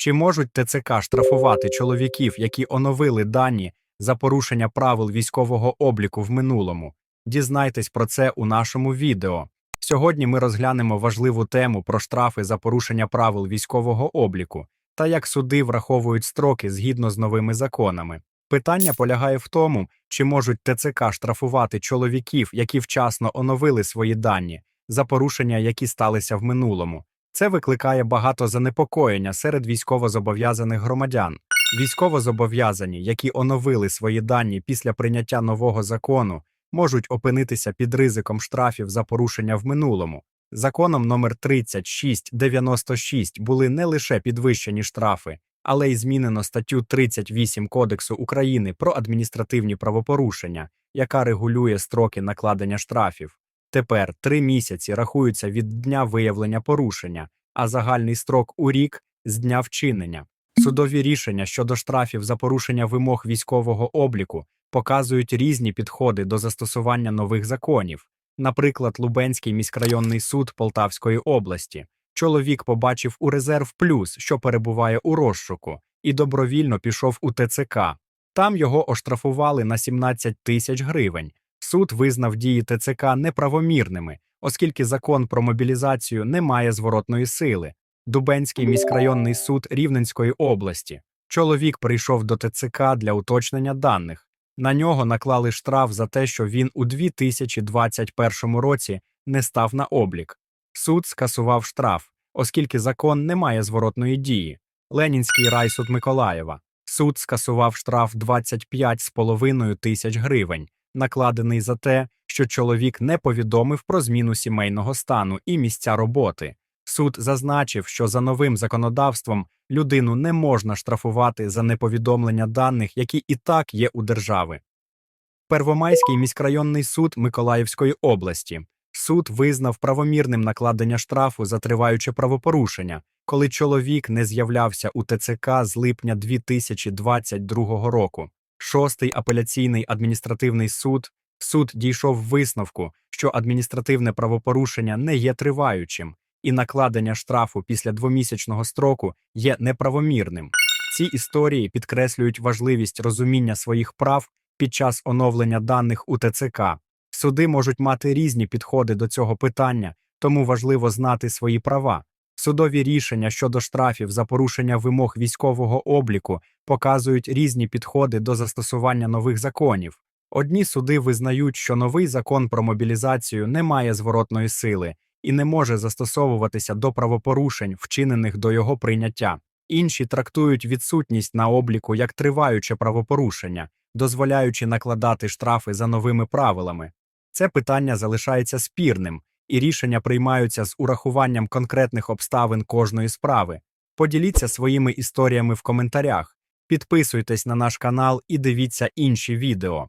Чи можуть ТЦК штрафувати чоловіків, які оновили дані за порушення правил військового обліку в минулому? Дізнайтесь про це у нашому відео. Сьогодні ми розглянемо важливу тему про штрафи за порушення правил військового обліку та як суди враховують строки згідно з новими законами. Питання полягає в тому, чи можуть ТЦК штрафувати чоловіків, які вчасно оновили свої дані за порушення, які сталися в минулому. Це викликає багато занепокоєння серед військовозобов'язаних громадян. Військовозобов'язані, які оновили свої дані після прийняття нового закону, можуть опинитися під ризиком штрафів за порушення в минулому. Законом номер 3696 були не лише підвищені штрафи, але й змінено статтю 38 Кодексу України про адміністративні правопорушення, яка регулює строки накладення штрафів. Тепер три місяці рахуються від дня виявлення порушення, а загальний строк у рік з дня вчинення. Судові рішення щодо штрафів за порушення вимог військового обліку показують різні підходи до застосування нових законів. Наприклад, Лубенський міськрайонний суд Полтавської області. Чоловік побачив у резерв плюс, що перебуває у розшуку, і добровільно пішов у ТЦК. Там його оштрафували на 17 тисяч гривень. Суд визнав дії ТЦК неправомірними, оскільки закон про мобілізацію не має зворотної сили. Дубенський міськрайонний суд Рівненської області. Чоловік прийшов до ТЦК для уточнення даних. На нього наклали штраф за те, що він у 2021 році не став на облік. Суд скасував штраф, оскільки закон не має зворотної дії. Ленінський райсуд Миколаєва. Суд скасував штраф 25,5 тисяч гривень, накладений за те, що чоловік не повідомив про зміну сімейного стану і місця роботи. Суд зазначив, що за новим законодавством людину не можна штрафувати за неповідомлення даних, які і так є у держави. Первомайський міськрайонний суд Миколаївської області. Суд визнав правомірним накладення штрафу за триваюче правопорушення, коли чоловік не з'являвся у ТЦК з липня 2022 року. Шостий апеляційний адміністративний суд. Суд дійшов висновку, що адміністративне правопорушення не є триваючим, і накладення штрафу після двомісячного строку є неправомірним. Ці історії підкреслюють важливість розуміння своїх прав під час оновлення даних у ТЦК. Суди можуть мати різні підходи до цього питання, тому важливо знати свої права. Судові рішення щодо штрафів за порушення вимог військового обліку показують різні підходи до застосування нових законів. Одні суди визнають, що новий закон про мобілізацію не має зворотної сили і не може застосовуватися до правопорушень, вчинених до його прийняття. Інші трактують відсутність на обліку як триваюче правопорушення, дозволяючи накладати штрафи за новими правилами. Це питання залишається спірним, і рішення приймаються з урахуванням конкретних обставин кожної справи. Поділіться своїми історіями в коментарях, підписуйтесь на наш канал і дивіться інші відео.